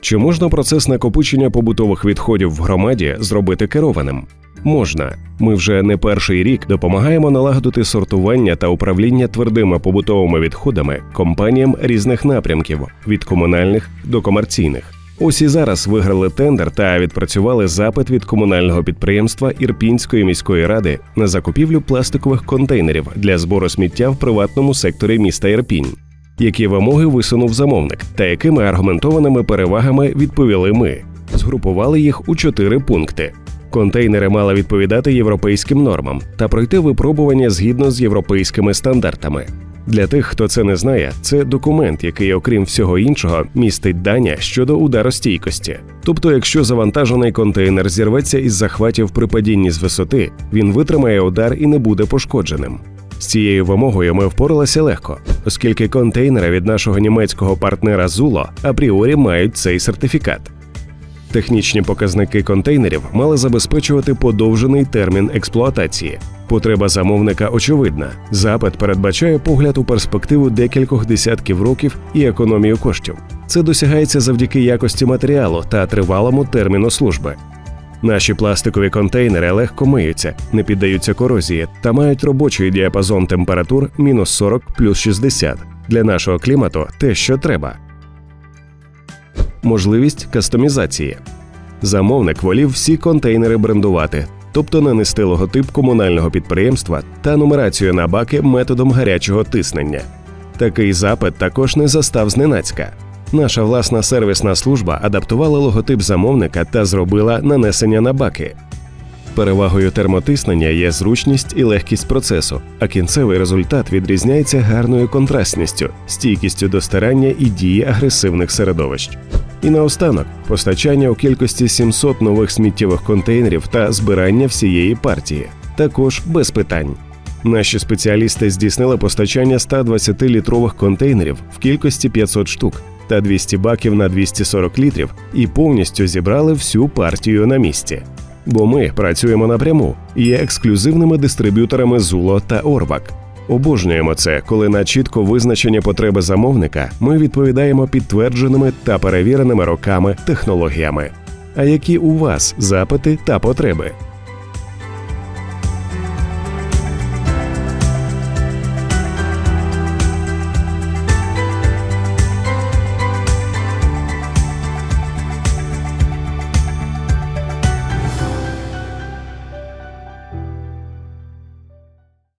Чи можна процес накопичення побутових відходів в громаді зробити керованим? Можна. Ми вже не перший рік допомагаємо налагодити сортування та управління твердими побутовими відходами компаніям різних напрямків від комунальних до комерційних. Ось і зараз виграли тендер та відпрацювали запит від комунального підприємства Ірпінської міської ради на закупівлю пластикових контейнерів для збору сміття в приватному секторі міста Ірпінь. Які вимоги висунув замовник, та якими аргументованими перевагами відповіли ми? Згрупували їх у чотири пункти. Контейнери мали відповідати європейським нормам та пройти випробування згідно з європейськими стандартами. Для тих, хто це не знає, це документ, який, окрім всього іншого, містить дання щодо ударостійкості. Тобто, якщо завантажений контейнер зірветься із захватів при падінні з висоти, він витримає удар і не буде пошкодженим. З цією вимогою ми впоралися легко, оскільки контейнери від нашого німецького партнера Зуло апріорі мають цей сертифікат. Технічні показники контейнерів мали забезпечувати подовжений термін експлуатації. Потреба замовника очевидна. Запит передбачає погляд у перспективу декількох десятків років і економію коштів. Це досягається завдяки якості матеріалу та тривалому терміну служби. Наші пластикові контейнери легко миються, не піддаються корозії та мають робочий діапазон температур мінус 40 плюс 60. Для нашого клімату те, що треба. Можливість кастомізації. Замовник волів всі контейнери брендувати, тобто нанести логотип комунального підприємства та нумерацію на баки методом гарячого тиснення. Такий запит також не застав зненацька. Наша власна сервісна служба адаптувала логотип замовника та зробила нанесення на баки. Перевагою термотиснення є зручність і легкість процесу, а кінцевий результат відрізняється гарною контрастністю, стійкістю до старання і дії агресивних середовищ. І наостанок постачання у кількості 700 нових сміттєвих контейнерів та збирання всієї партії, також без питань. Наші спеціалісти здійснили постачання 120-літрових контейнерів в кількості 500 штук та 200 баків на 240 літрів і повністю зібрали всю партію на місці. Бо ми працюємо напряму і є ексклюзивними дистриб'юторами Зуло та Орбак. Обожнюємо це, коли на чітко визначені потреби замовника ми відповідаємо підтвердженими та перевіреними роками технологіями. А які у вас запити та потреби?